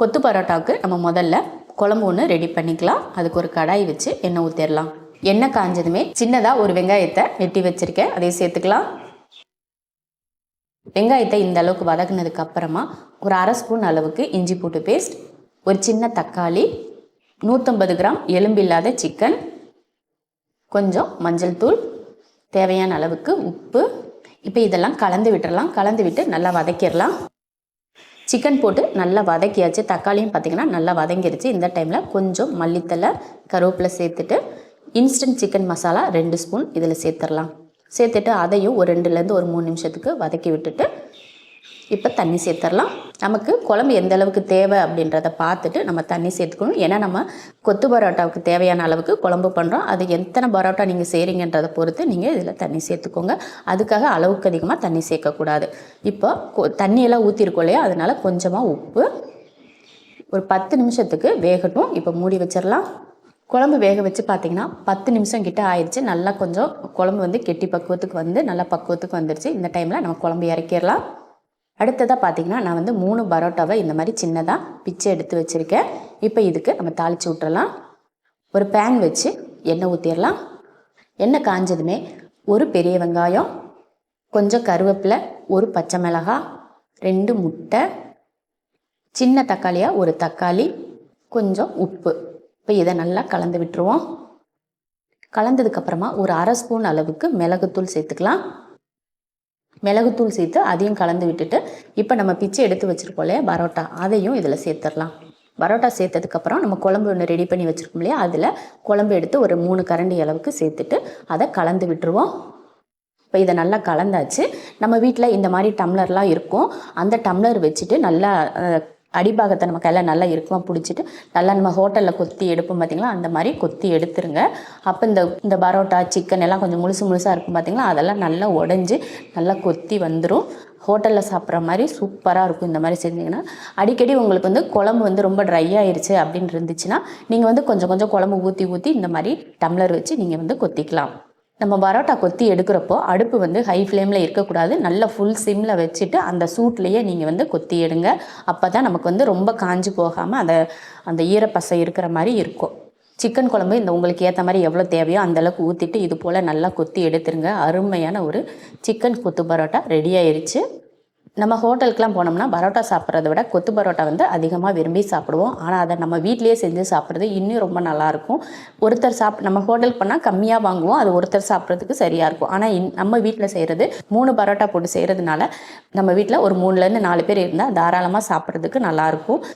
கொத்து பரோட்டாவுக்கு நம்ம முதல்ல குழம்பு ஒன்று ரெடி பண்ணிக்கலாம். அதுக்கு ஒரு கடாய் வச்சு எண்ணெய் ஊற்றிடலாம் எண்ணெய் காஞ்சதுமே சின்னதாக ஒரு வெங்காயத்தை வெட்டி வச்சுருக்கேன். அதையும் சேர்த்துக்கலாம். வெங்காயத்தை இந்த அளவுக்கு வதக்குனதுக்கு அப்புறமா ஒரு அரை ஸ்பூன் அளவுக்கு இஞ்சி பூட்டு பேஸ்ட் ஒரு சின்ன தக்காளி நூற்றம்பது கிராம் எலும்பு இல்லாத சிக்கன் கொஞ்சம் மஞ்சள் தூள் தேவையான அளவுக்கு உப்பு. இப்போ இதெல்லாம் கலந்து விட்டுறலாம். கலந்து விட்டு நல்லா வதக்கிடலாம். சிக்கன் போட்டு நல்லா வதக்கியாச்சு. தக்காளியும் பார்த்திங்கன்னா நல்லா வதங்கிருச்சு. இந்த டைமில் கொஞ்சம் மல்லித்தலை கருவேப்பிலை சேர்த்துட்டு இன்ஸ்டன்ட் சிக்கன் மசாலா ரெண்டு ஸ்பூன் இதில் சேர்த்துடலாம். சேர்த்துட்டு அதையும் ஒரு ரெண்டுலேருந்து ஒரு மூணு நிமிஷத்துக்கு வதக்கி விட்டுட்டு இப்போ தண்ணி சேர்த்துடலாம் நமக்கு குழம்பு எந்த அளவுக்கு தேவை அப்படின்றத பார்த்துட்டு நம்ம தண்ணி சேர்த்துக்கணும். ஏன்னா நம்ம கொத்து பரோட்டாவுக்கு தேவையான அளவுக்கு குழம்பு பண்ணுறோம் அது எத்தனை பரோட்டா நீங்கள் செய்கிறீங்கன்றதை பொறுத்து நீங்கள் இதில் தண்ணி சேர்த்துக்கோங்க. அதுக்காக அளவுக்கு அதிகமாக தண்ணி சேர்க்கக்கூடாது. இப்போ கொ- தண்ணியெல்லாம் ஊற்றிருக்கோம் இல்லையா? அதனால் கொஞ்சமாக உப்பு. ஒரு பத்து நிமிஷத்துக்கு வேகட்டும். இப்போ மூடி வச்சிடலாம் குழம்பு வேக வச்சு பார்த்தீங்கன்னா பத்து நிமிஷம் கிட்ட ஆயிடுச்சு நல்லா கொஞ்சம் குழம்பு வந்து கெட்டி பக்குவத்துக்கு வந்து நல்லா பக்குவத்துக்கு வந்துடுச்சு இந்த டைமில் நம்ம குழம்பு இறக்கிடலாம் அடுத்ததாக பார்த்தீங்கன்னா நான் வந்து மூணு பரோட்டாவை இந்த மாதிரி சின்னதாக பிச்சை எடுத்து வச்சுருக்கேன். இப்போ இதுக்கு நம்ம தாளித்து விட்டுறலாம் ஒரு பேன் வச்சு எண்ணெய் ஊற்றிடலாம் எண்ணெய் காஞ்சதுமே ஒரு பெரிய வெங்காயம் கொஞ்சம் கருவேப்பிலை ஒரு பச்சை மிளகாய் ரெண்டு முட்டை சின்ன தக்காளியாக ஒரு தக்காளி கொஞ்சம் உப்பு. இப்போ இதை நல்லா கலந்து விட்டுருவோம். கலந்ததுக்கப்புறமா ஒரு அரை ஸ்பூன் அளவுக்கு மிளகுத்தூள் சேர்த்துக்கலாம். மிளகுத்தூள் சேர்த்து அதையும் கலந்து விட்டுட்டு இப்போ நம்ம பிச்சை எடுத்து வச்சுருக்கோம் இல்லையா? பரோட்டா. அதையும் இதில் சேர்த்துடலாம். பரோட்டா சேர்த்ததுக்கப்புறம் நம்ம குழம்பு ஒன்று ரெடி பண்ணி வச்சுருக்கோம் இல்லையா? அதில் குழம்பு எடுத்து ஒரு மூணு கரண்டி அளவுக்கு சேர்த்துட்டு அதை கலந்து விட்டுருவோம். இப்போ இதை நல்லா கலந்தாச்சு. நம்ம வீட்டில் இந்த மாதிரி டம்ளர்லாம் இருக்கும். அந்த டம்ளர் வச்சுட்டு நல்லா அடிபாகத்தை நம்ம கையில் நல்லா இருக்குமா பிடிச்சிட்டு நல்லா நம்ம ஹோட்டலில் கொத்தி எடுப்போம் பார்த்தீங்களா அந்த மாதிரி கொத்தி எடுத்துருங்க. அப்போ இந்த இந்த பரோட்டா சிக்கன் எல்லாம் கொஞ்சம் முழுசு முழுசாக இருக்கும் பார்த்தீங்களா அதெல்லாம் நல்லா உடஞ்சி நல்லா கொத்தி வந்துடும் ஹோட்டலில் சாப்பிட்ற மாதிரி சூப்பராக இருக்கும் இந்த மாதிரி செஞ்சிங்கன்னா. அடிக்கடி உங்களுக்கு வந்து குழம்பு வந்து ரொம்ப ட்ரை ஆயிருச்சு அப்படின்னு இருந்துச்சுன்னா நீங்கள் வந்து கொஞ்சம் கொஞ்சம் குழம்பு ஊற்றி ஊற்றி இந்த மாதிரி டம்ளர் வச்சு நீங்கள் வந்து கொத்திக்கலாம். நம்ம பரோட்டா கொத்தி எடுக்கிறப்போ அடுப்பு வந்து ஹை ஃப்ளேமில் இருக்கக்கூடாது. நல்ல ஃபுல் சிம்மில் வச்சுட்டு அந்த சூட்லேயே நீங்கள் வந்து கொத்தி எடுங்க. அப்போ தான் நமக்கு வந்து ரொம்ப காஞ்சி போகாமல் அந்த அந்த ஈரப்பசை இருக்கிற மாதிரி இருக்கும். சிக்கன் குழம்பு இந்த உங்களுக்கு ஏற்ற மாதிரி எவ்வளோ தேவையோ அந்த அளவுக்கு ஊற்றிட்டு இது போல் நல்லா கொத்தி எடுத்துருங்க. அருமையான ஒரு சிக்கன் கொத்து பரோட்டா ரெடி ஆயிடுச்சு நம்ம ஹோட்டலுக்குலாம் போனோம்னா பரோட்டா சாப்பிட்றத விட கொத்து பரோட்டா வந்து அதிகமாக விரும்பி சாப்பிடுவோம். ஆனால் அதை நம்ம வீட்டிலேயே செஞ்சு சாப்பிட்றது இன்னும் ரொம்ப நல்லாயிருக்கும். ஒருத்தர் சாப் நம்ம ஹோட்டலுக்கு போனால் கம்மியாக வாங்குவோம். அது ஒருத்தர் சாப்பிட்றதுக்கு சரியாக இருக்கும். ஆனால் இன் நம்ம வீட்டில் செய்கிறது மூணு பரோட்டா போட்டு செய்கிறதுனால நம்ம வீட்டில் ஒரு மூணுலேருந்து நாலு பேர் இருந்தால் தாராளமாக சாப்பிட்றதுக்கு நல்லாயிருக்கும்.